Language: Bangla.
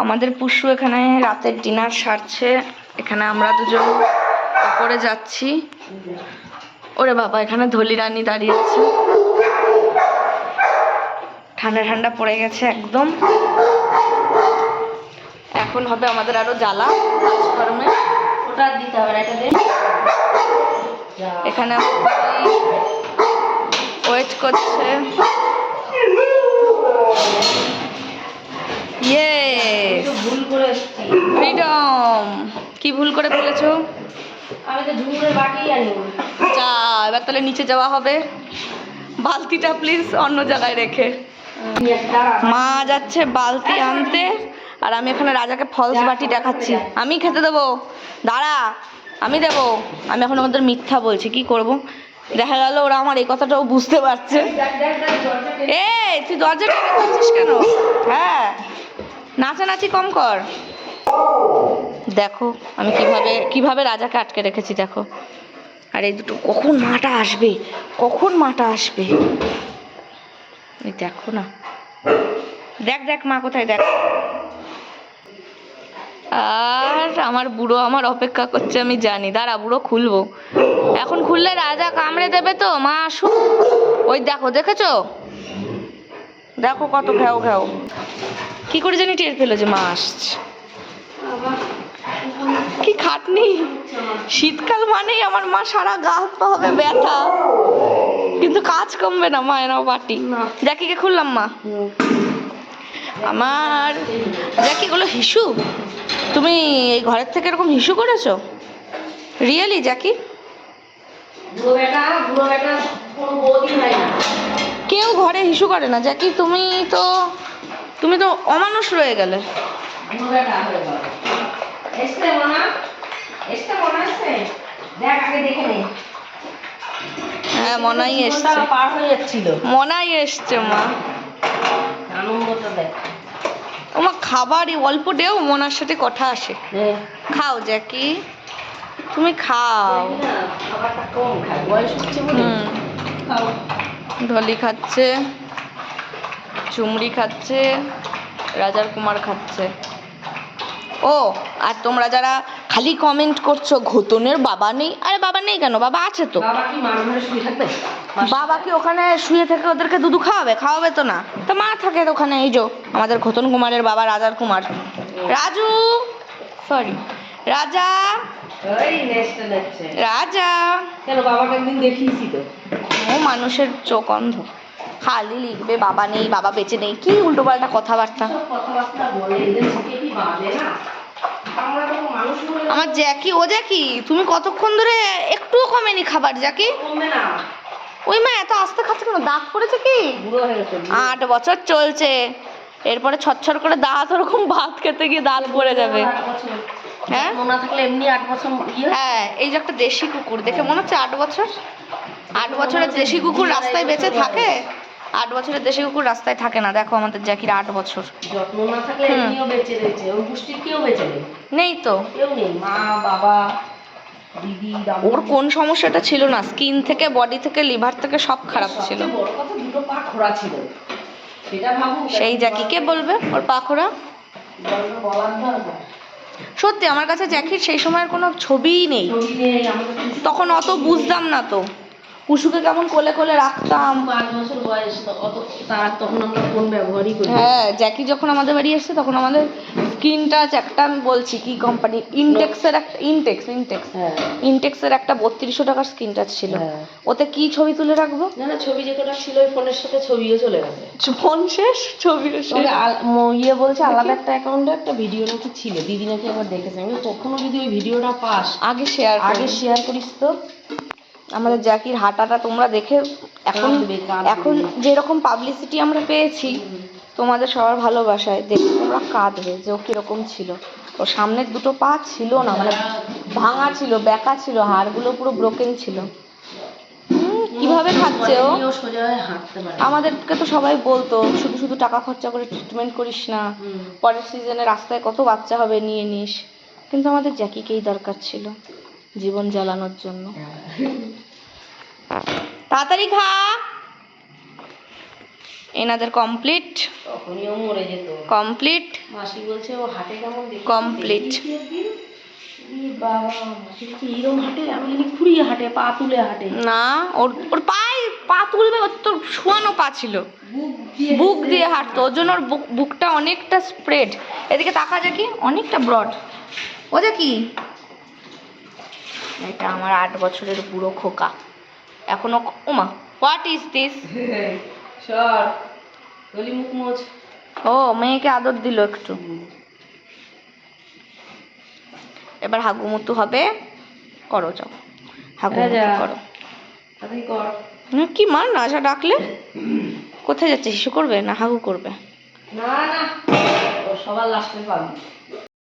আমাদের পুষ্পু এখানে রাতের ডিনার সারছে। এখানে আমরা দুজন উপরে যাচ্ছি। ওরে বাবা, এখানে ধলি রানী দাঁড়িয়ে আছে ঠান্ডা ঠান্ডা পড়ে গেছে একদম। এখন হবে আমাদের আরও জ্বালা। কাজকর্মে ওটা দিতে হবে না এটা দে এখানে ওয়েট করছে। ইয়ে ভুল করে এসেছি। ফ্রিডম কি ভুল করে ফেলেছো আমি তো ঝুমুরের বাটি আনি যা এবার তাহলে নিচে যাওয়া হবে। বালতিটা প্লিজ অন্য জায়গায় রেখে। মা যাচ্ছে বালতি আনতে আর আমি এখানে রাজাকে ফলস বাটি দেখাচ্ছি। আমি খেতে দেবো। দাঁড়া আমি দেবো। আমি এখন আমাদের মিথ্যা বলছি কি করব? দেখা গেল ওরা আমার এই কথাটাও বুঝতে পারছে। এ তুই দরজা কেন? হ্যাঁ। নাচানাচি কম কর। দেখো, আমি কীভাবে কীভাবে রাজাকে আটকে রেখেছি, দেখো। আর, এই দুটো কখন মাটা আসবে? কখন মাটা আসবে? এই দেখো না। দেখ দেখ, মা, কোথায় দেখ। আর আমার বুড়ো আমার অপেক্ষা করছে, আমি জানি। দাঁড়া, বুড়ো খুলবো। এখন খুললে রাজা কামড়ে দেবে তো, মা আসুক ওই দেখো, দেখেছ? দেখো কত ঘেও ঘেও কি করে জানি টের পেল যে মা আসছে? কি খাটনি? শীতকাল মানেই আমার মা সারা গা হাত পা হবে ব্যথা। কিন্তু কাজ কমবে না মা এনাও বাটি। জ্যাকিকে খুললাম মা। আমার জ্যাকি এগুলো হিসু? তুমি এই ঘরের থেকে এরকম হিসু করেছ? Really Jackie? কেউ ঘরে হিসু করে না। জ্যাকি তুমি তো তুমি তো অমানুষ রয়ে গেলে। হয়ে মনা মনা হ্যাঁ মনাই এসছে। জীবনটা পার হয়ে যাচ্ছিল মনাই এসছে মা। আনন্দটা দেখ ওমা খাবারই অল্প দেও মনার সাথে কথা আসে। খাও জ্যাকি। তুমি খাও। ঢলি খাচ্ছে। চুমড়ি খাচ্ছে রাজার কুমার খাচ্ছে। ও আর তোমরা যারা খালি কমেন্ট করছ ঘতনের বাবা নেই? আরে বাবা নেই কেন? বাবা আছে তো। বাবা কি ওখানে শুয়ে থেকে ওদেরকে দুধু খাওয়াবে? খাওয়াবে তো না। তো মা থাকে তো ওখানে এই যো আমাদের ঘতন কুমারের বাবা রাজার কুমার। রাজু! সরি রাজা! রাজা! কেন বাবাকে একদিন দেখিয়েছি তো। ও মানুষের চোখ অন্ধ। খালি লিখবে, বাবা নেই, বাবা বেঁচে নেই, কি উল্টোপাল্টা কথাবার্তা? আমরা জ্যাকি, ও জ্যাকি, তুমি কতক্ষণ ধরে একটুও কমেনি খাবার, জ্যাকি? ওই মা, এত আস্তে খাচ্ছে কেন? দাঁত পড়েছে কি। আট বছর চলছে। এরপরে ছচ্ছর করে দাঁত, ওরকম ভাত খেতে গিয়ে দাঁত পড়ে যাবে। হ্যাঁ? যত্ন না থাকলে এমনি আট বছর হ্যাঁ এই যে একটা দেশি কুকুর, দেখে মনে হচ্ছে আট বছর? আট বছরের দেশি কুকুর রাস্তায় বেঁচে থাকে? আট বছরের দেশি কুকুর রাস্তায় থাকে না। দেখো আমাদের জ্যাকির আট বছর। যত্ন না থাকলে হুম। এমনিও বেঁচে রয়েছে। ওর গোষ্ঠীর কেউ বেঁচে নেই। নেই তো। কেউ নেই। মা বাবা দিদি ওর কোন সমস্যাটা ছিল না? স্কিন থেকে বডি থেকে লিভার থেকে সব খারাপ ছিল। বড় কথা দুটো পা খোড়া ছিল। সেটা ভাবো সেই জ্যাকি কে বলবে ওর পাখোরা বলার দরকার সত্যি আমার কাছে জ্যাকির সেই সময়ের কোনো ছবিই নেই। তখন অত বুঝতাম না তো। পুশুকে কেমন কোলে কোলে রাখতাম? পাঁচ বছর বয়স তো অত তার তখন আমরা ফোন ব্যবহারই করি হ্যাঁ জ্যাকি যখন আমাদের বাড়ি এসছে তখন আমাদের স্ক্রিন টাচ একটা আমি বলছি কি কোম্পানি ইনটেক্সের একটা ইনটেক্স ইনটেক্স ইনটেক্সের একটা বত্রিশশো টাকার স্ক্রিন টাচ ছিল। হ্যাঁ। ওতে কি ছবি তুলে রাখব? না না ছবি যে কটা ছিল ওই ফোনের সাথে ছবিও চলে গেছে। ফোন শেষ ছবি তবে ইয়ে বলছে আলাদা একটা অ্যাকাউন্টে একটা ভিডিও নাকি ছিল দিদি নাকি একবার দেখেছে। আমি কখনো যদি ওই ভিডিওটা পাস আগে শেয়ার আগে শেয়ার করিস তো। আমাদের জ্যাকির হাঁটাটা তোমরা দেখে এখন। এখন যেরকম পাবলিসিটি আমরা পেয়েছি তোমাদের সবার ভালোবাসায়। দেখে তোমরা কাঁদবে যে ও কীরকম ছিল। ও সামনের দুটো পা ছিল না মানে ভাঙা ছিল ব্যাকা ছিল হাড়গুলো পুরো ব্রোকেন ছিল। কীভাবে খাচ্ছে ও? আমাদেরকে তো সবাই বলতো শুধু শুধু টাকা খরচা করে ট্রিটমেন্ট করিস না। পরের সিজনে রাস্তায় কত বাচ্চা হবে নিয়ে নিস। কিন্তু আমাদের জ্যাকিকেই দরকার ছিল। জীবন জ্বালানোর জন্য। তাড়াতাড়ি খা। এনাদের কমপ্লিট কমপ্লিট মাসি বলছে ও হাটে কেমন হাটে না ওর ওর পায়ে পা তুলবে ওর তো শোয়ানো পা ছিল। বুক দিয়ে হাঁটতো ওর জন্য ওর বুক বুকটা অনেকটা স্প্রেড এদিকে তাকা অনেকটা ব্রড ও যে কি এটা আমার আট বছরের বুড়ো খোকা। এখনও ওমা হোয়াট ইজ দিস ও মেয়েকে আদর দিল একটু। এবার হাগুমুতু হবে করো যাও। হাগুমুতু। করো। কি মার না আশা ডাকলে? কোথায় যাচ্ছে শিশু করবে না হাগু করবে? না না সবার লাস্টে পাবি।